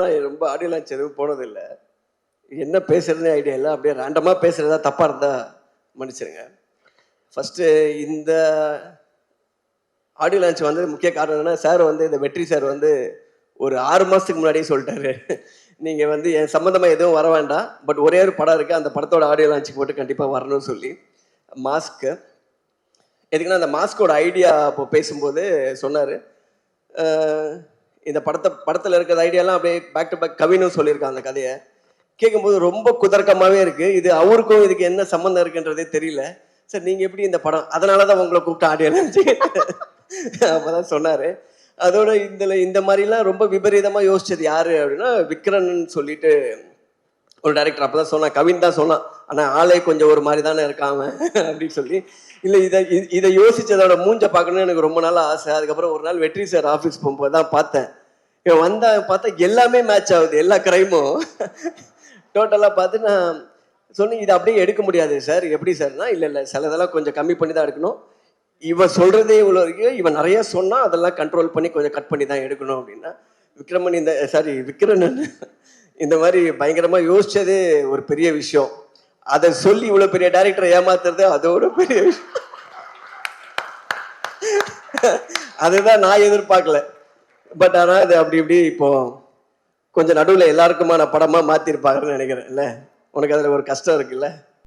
நான் ரொம்ப audio launch எதுவும் போனதில்லை. என்ன பேசுறதுனே ஐடியா இல்லை. அப்படியே ரேண்டமாக பேசுகிறதா தப்பாக இருந்தால் மன்னிச்சிருங்க. ஃபஸ்ட்டு இந்த ஆடியோ லான்ச் வந்து முக்கிய காரணம் என்னன்னா சார் வந்து இந்த வெற்றி சார் வந்து ஒரு ஆறு மாதத்துக்கு முன்னாடியே சொல்லிட்டாரு. நீங்கள் வந்து என் சம்மந்தமாக எதுவும் வர வேண்டாம். பட் ஒரே ஒரு படம் இருக்குது அந்த படத்தோட ஆடியோ லான்ச்சுக்கு போட்டு கண்டிப்பாக வரணும்னு சொல்லி. மாஸ்க்கு எதுக்குன்னா அந்த மாஸ்கோட ஐடியா இப்போ பேசும்போது சொன்னார். இந்த படத்தை படத்தில் இருக்கிற ஐடியாலாம் அப்படியே பேக் டு பேக் கவினும் சொல்லியிருக்கான் அந்த கதையை. கேட்கும்போது ரொம்ப குதர்க்கமாகவே இருக்குது இது அவருக்கும் இதுக்கு என்ன சம்மந்தம் இருக்குன்றதே தெரியல. சார் நீங்கள் எப்படி இந்த படம் அதனால தான் உங்களை கூப்பிட்டு ஆடியோ அப்போ தான் சொன்னார். அதோட இதில் இந்த மாதிரிலாம் ரொம்ப விபரீதமாக யோசிச்சது யார் அப்படின்னா விக்ரன் சொல்லிட்டு ஒரு டைரக்டர் அப்போ தான் சொன்னான் கவின் தான் சொன்னான். ஆனால் ஆளே கொஞ்சம் ஒரு மாதிரி தானே இருக்காம அப்படின்னு சொல்லி. இல்லை இதை இதை யோசிச்சதோட மூஞ்ச பார்க்கணும்னு எனக்கு ரொம்ப நாள் ஆசை. அதுக்கப்புறம் ஒரு நாள் வெற்றி சார் ஆஃபீஸ் போகும்போது தான் பார்த்தேன். இவன் வந்தா பார்த்தா எல்லாமே மேட்ச் ஆகுது எல்லா கிரைமும் டோட்டலாக பார்த்து நான் சொன்னேன் இதை அப்படியே எடுக்க முடியாது சார். எப்படி சார்னா இல்லை இல்லை சிலதெல்லாம் கொஞ்சம் கம்மி பண்ணி தான் எடுக்கணும். இவன் சொல்கிறதே இவ்வளோ இவன் நிறைய சொன்னால் அதெல்லாம் கண்ட்ரோல் பண்ணி கொஞ்சம் கட் பண்ணி தான் எடுக்கணும் அப்படின்னா விக்ரமன் இந்த சாரி விக்ரமன் இந்த மாதிரி பயங்கரமாக யோசிச்சதே ஒரு பெரிய விஷயம். அதை சொல்லி இவ்வளோ பெரிய டைரக்டரை ஏமாத்துறது அதோட பெரிய விஷயம். அதுதான் நான் எதிர்பார்க்கல. பட் ஆனால் இது அப்படி இப்படி இப்போ கொஞ்சம் நடுவில் எல்லாருக்குமான படமாக மாற்றிருப்பாங்கன்னு நினைக்கிறேன் இல்லை உனக்கு அதில் ஒரு கஷ்டம் இருக்குல்ல?